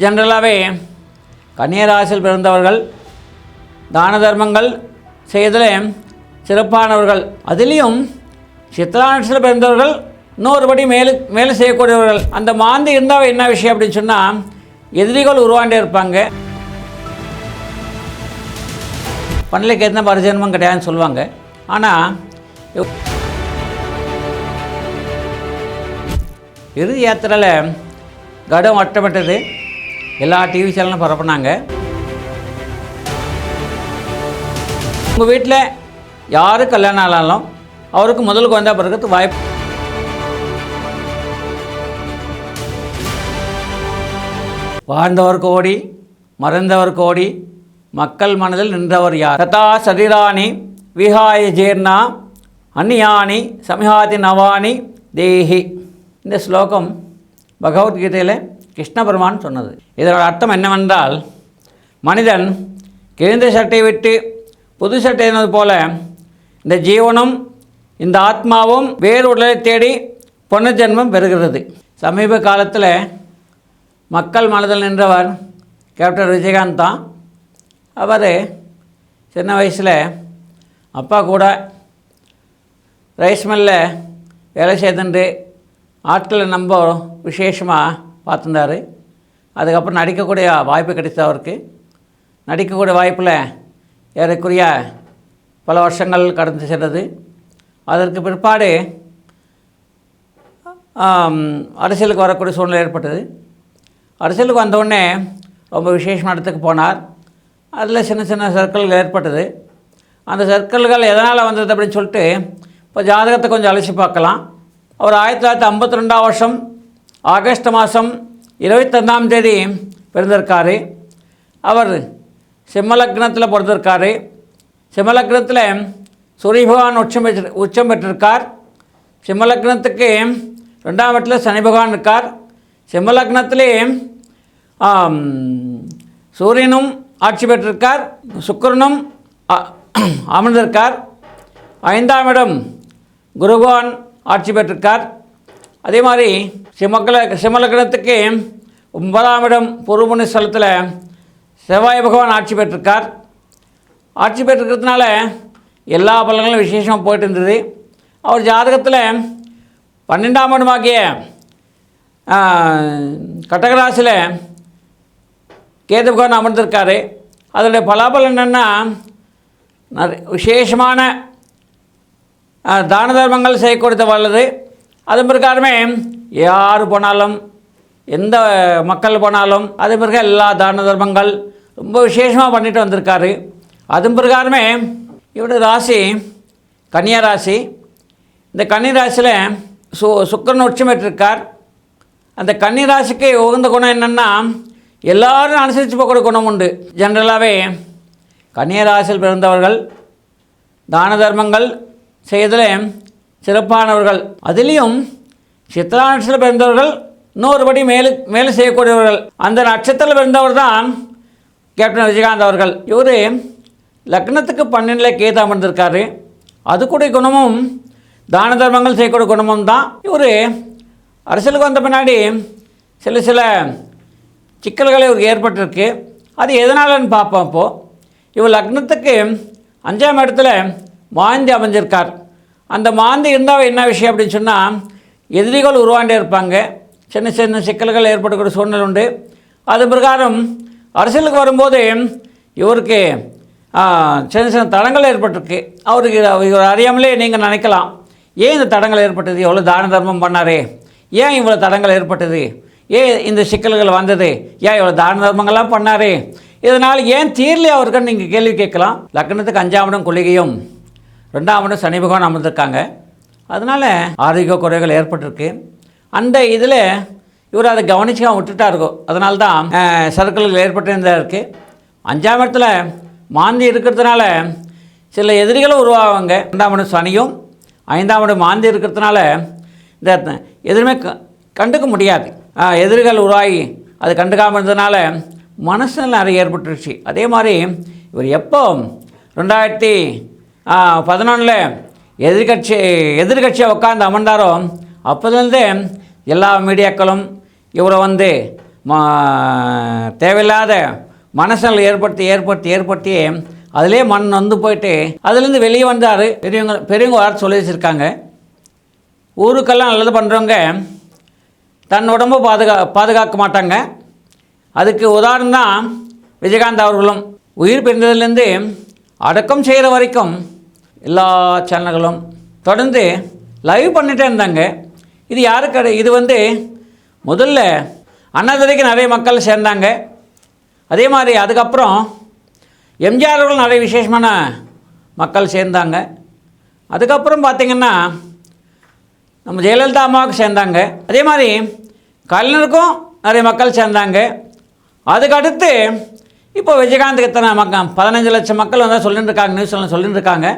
ஜென்ரலாகவே கன்னியராசியில் பிறந்தவர்கள் தான தர்மங்கள் செய்ததில் சிறப்பானவர்கள். அதிலையும் சித்திராட்சியில் பிறந்தவர்கள் இன்னொருபடி மேலு மேலே செய்யக்கூடியவர்கள். அந்த மாந்து இருந்தால் என்ன விஷயம் அப்படின்னு சொன்னால் எதிரிகள் உருவாண்டே இருப்பாங்க. பண்ணலைக்கு எந்த பரிஜன்மம் கிடையாதுன்னு சொல்லுவாங்க. ஆனால் இறுதி யாத்திரையில் கடம் வட்டப்பட்டது எல்லா டிவி சேனலும் பரப்புனாங்க. உங்கள் வீட்டில் யார் கல்யாணம் ஆனாலும் அவருக்கு முதல் குழந்தை பிறகு வாய்ப்பு வாழ்ந்தவர் கோடி மறந்தவர் கோடி மக்கள் மனதில் நின்றவர் யார்? ததா சரீராணி விஹாய ஜீர்ணா அந்நியானி சமிஹாதி நவானி தேஹி. இந்த ஸ்லோகம் பகவத்கீதையில் கிருஷ்ண பெருமான் சொன்னது. இதனோட அர்த்தம் என்னவென்றால் மனிதன் கிழிந்த சட்டையை விட்டு புது சட்டை என்னது போல இந்த ஜீவனும் இந்த ஆத்மாவும் வேறு உடலை தேடி புனர்ஜென்மம் பெறுகிறது. சமீப காலத்தில் மக்கள் மனதில் நின்றவர் கேப்டன் விஜயகாந்த் தான். அவர் சின்ன வயசில் அப்பா கூட ரைஸ் மில்லில் வேலை செய்துட்டு ஆட்களை நம்ம விசேஷமாக பார்த்துருந்தாரு. அதுக்கப்புறம் நடிக்கக்கூடிய வாய்ப்பு கிடைச்சது அவருக்கு. நடிக்கக்கூடிய வாய்ப்பில் ஏறக்குறைய பல வருஷங்கள் கடந்து சென்றது. அதற்கு பிற்பாடு அரசியலுக்கு வரக்கூடிய சூழ்நிலை ஏற்பட்டது. அரசியலுக்கு வந்தவுடனே ரொம்ப விசேஷமான இடத்துக்கு போனார். அதில் சின்ன சின்ன சர்க்கிள்கள் ஏற்பட்டது. அந்த சர்க்கிள்கள் எதனால் வந்தது அப்படின்னு சொல்லிட்டு இப்போ ஜாதகத்தை கொஞ்சம் அலசி பார்க்கலாம். அவர் ஆயிரத்தி தொள்ளாயிரத்தி ஐம்பத்தி ரெண்டாம் வருஷம் ஆகஸ்ட் மாதம் இருபத்தொன்னாம் தேதி பிறந்திருக்காரு. அவர் சிம்மலக்னத்தில் பிறந்திருக்காரு. சிம்மலக்னத்தில் சூரிய பகவான் உச்சம் பெற்று உச்சம் பெற்றிருக்கார். சிம்மலக்னத்துக்கு ரெண்டாம் இடத்துல சனி பகவான் இருக்கார். சிம்மலக்னத்திலே சூரியனும் ஆட்சி பெற்றிருக்கார். சுக்கரனும் அமர்ந்திருக்கார். ஐந்தாம் இடம் குருபகவான் ஆட்சி பெற்றிருக்கார். அதே மாதிரி சிம்மக்கல சிம்மலக்கணத்துக்கு ஒன்பதாம் இடம் பொறுப்புணி ஸ்தலத்தில் செவ்வாய் பகவான் ஆட்சி பெற்றிருக்கார். ஆட்சி பெற்றிருக்கிறதுனால எல்லா பலன்களும் விசேஷமாக போயிட்டு இருந்தது. அவர் ஜாதகத்தில் பன்னெண்டாம் இடமாகிய கட்டகராசியில் கேது பகவான் அமர்ந்திருக்காரு. அதனுடைய பலாபலம் என்னென்னா நிறைய விசேஷமான தான தர்மங்கள் செய்யக்கூடிய வல்லது அதன் பிரகாரமே யார் போனாலும் எந்த மக்கள் போனாலும் அது பிறகு எல்லா தான தர்மங்கள் ரொம்ப விசேஷமாக பண்ணிட்டு வந்திருக்காரு. அதன் பிரகாரமே இவருடைய ராசி கன்னியா ராசி. இந்த கன்னி ராசியில் சு சுக்கரன் உச்சம் பெற்றிருக்கார். அந்த கன்னி ராசிக்கு உகந்த குணம் என்னென்னா எல்லாரும் அனுசரித்து போகக்கூடிய குணம் உண்டு. ஜென்ரலாகவே கன்னிய ராசியில் பிறந்தவர்கள் தான தர்மங்கள் செய்வதில் சிறப்பானவர்கள். அதிலையும் சித்திரா நட்சத்திரத்தில் பிறந்தவர்கள் இன்னொருபடி மேலு மேலே செய்யக்கூடியவர்கள். அந்த நட்சத்திரத்தில் பிறந்தவர் தான் கேப்டன் விஜயகாந்த் அவர்கள். இவர் லக்னத்துக்கு பன்னெண்டில் கேது அமர்ந்திருக்காரு. அது கூட குணமும் தான தர்மங்கள் செய்யக்கூடிய குணமும் தான். இவர் அரசியலுக்கு வந்த பின்னாடி சில சில சிக்கல்கள் இவருக்கு ஏற்பட்டிருக்கு. அது எதனாலன்னு பார்ப்போம் இப்போது இவர் லக்னத்துக்கு அஞ்சாம் இடத்துல மாந்தி அமைஞ்சிருக்கார் அந்த மாந்து இருந்தால் என்ன விஷயம் அப்படின்னு சொன்னால் எதிரிகள் உருவாண்டே இருப்பாங்க. சின்ன சின்ன சிக்கல்கள் ஏற்படக்கூடிய சூழ்நிலை உண்டு. அது பிரகாரம் அரசியலுக்கு வரும்போது இவருக்கு சின்ன சின்ன தடங்கள் ஏற்பட்டிருக்கு. அவருக்கு இவர் அறியாமலே நீங்கள் நினைக்கலாம். ஏன் இந்த தடங்கள் ஏற்பட்டது? எவ்வளோ தான தர்மம் பண்ணாரே. ஏன் இவ்வளோ தடங்கள் ஏற்பட்டது? ஏன் இந்த சிக்கல்கள் வந்தது? ஏன் இவ்வளோ தான தர்மங்கள்லாம் பண்ணாரே? இதனால் ஏன் தீரலையே அவருக்குன்னு நீங்கள் கேள்வி கேட்கலாம். லக்னத்துக்கு அஞ்சாவடம் கொள்கையும். ரெண்டாம் இடம் சனி பகவான் அமர்ந்திருக்காங்க. அதனால் ஆரோக்கிய குறைகள் ஏற்பட்டிருக்கு. அந்த இதில் இவர் அதை கவனிச்சுக்காம விட்டுட்டா இருக்கும் அதனால தான் சர்க்கிள்கள் ஏற்பட்டிருந்தா இருக்குது அஞ்சாம் இடத்துல மாந்தி இருக்கிறதுனால சில எதிரிகளும் உருவாவாங்க. ரெண்டாம் இடம் சனியும் ஐந்தாம் இடம் மாந்தி இருக்கிறதுனால இந்த எதுவுமே க கண்டுக்க முடியாது. எதிரிகள் உருவாகி அது கண்டுக்காமல் இருந்ததுனால மனசில் நிறைய ஏற்பட்டுருச்சு. அதே மாதிரி இவர் எப்போ ரெண்டாயிரத்தி பதினொன்றில் எதிர்கட்சி எதிர்கட்சியை உட்காந்து அமர்ந்தாரோ அப்போதுலேருந்தே எல்லா மீடியாக்களும் இவரை வந்து மா தேவையில்லாத மனசல் ஏற்படுத்தி ஏற்படுத்தி ஏற்படுத்தி அதிலே மண் வந்து போயிட்டு அதுலேருந்து வெளியே வந்தார். பெரியவங்க பெரியவங்க வார்த்தை சொல்லி வச்சுருக்காங்க? ஊருக்கெல்லாம் நல்லது பண்ணுறவங்க தன் உடம்பு பாதுகா பாதுகாக்க மாட்டாங்க. அதுக்கு உதாரணம் தான் விஜயகாந்த் அவர்களும். உயிர் பிரிந்ததுலேருந்து அடக்கம் செய்கிற வரைக்கும் எல்லா சேனல்களும் தொடர்ந்து லைவ் பண்ணிகிட்டே இருந்தாங்க. இது யாருக்கு இது வந்து முதல்ல அண்ணாதுரைக்கு நிறைய மக்கள் சேர்ந்தாங்க. அதே மாதிரி அதுக்கப்புறம் எம்ஜிஆர் அவர்கள் நிறைய விசேஷமான மக்கள் சேர்ந்தாங்க. அதுக்கப்புறம் பார்த்திங்கன்னா நம்ம ஜெயலலிதா அம்மாவுக்கு சேர்ந்தாங்க. அதே மாதிரி கலைஞருக்கும் நிறைய மக்கள் சேர்ந்தாங்க. அதுக்கடுத்து இப்போ விஜயகாந்துக்கு எத்தனை மக்கள்? பதினஞ்சு லட்சம் மக்கள் வந்து சொல்லிட்டு இருக்காங்க நியூஸ்லாம் சொல்லிட்டு இருக்காங்க.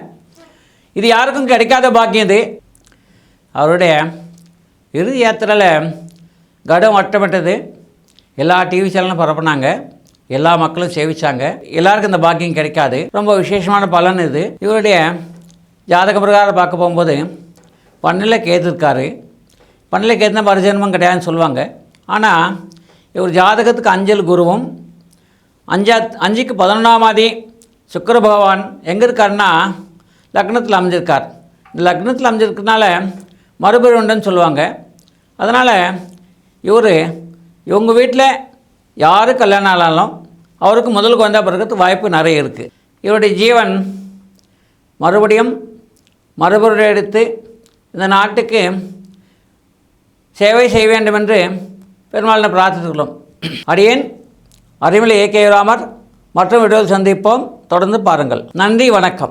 இது யாருக்கும் கிடைக்காத பாக்கியம் இது. அவருடைய இறுதி யாத்திரையில் கடம் வட்டப்பட்டது எல்லா டிவி சேனலும் பரப்புனாங்க. எல்லா மக்களும் சேவிச்சாங்க. எல்லாருக்கும் இந்த பாக்கியம் கிடைக்காது. ரொம்ப விசேஷமான பலன் இது. இவருடைய ஜாதக பிரகாரம் பார்க்க போகும்போது பண்ணில் கேது இருக்காரு. பண்ணில் கேதுனா பரிஜன்மம் கிடையாதுன்னு சொல்லுவாங்க. ஆனால் இவர் ஜாதகத்துக்கு அஞ்சல் குருவும் அஞ்சா அஞ்சுக்கு பதினொன்றாம் ஆதி சுக்கர பகவான் எங்கே இருக்காருன்னா லக்னத்தில் அமைஞ்சிருக்கார். இந்த லக்னத்தில் அமைஞ்சிருக்கனால மறுபடி உண்டுன்னு சொல்லுவாங்க. அதனால் இவர் இவங்க வீட்டில் யார் கல்யாணம் ஆனாலும் அவருக்கு முதல் குழந்தை பிறகு வாய்ப்பு நிறைய இருக்குது இவருடைய ஜீவன் மறுபடியும் மறுபடியும் எடுத்து இந்த நாட்டுக்கு சேவை செய்ய வேண்டும் என்று பெருமாளின பிரார்த்தித்துள்ளோம் அடியேன் அறிவிலை ஏகே ராமர் மற்றும் வீடியோவில் சந்திப்போம். தொடர்ந்து பாருங்கள். நன்றி வணக்கம்.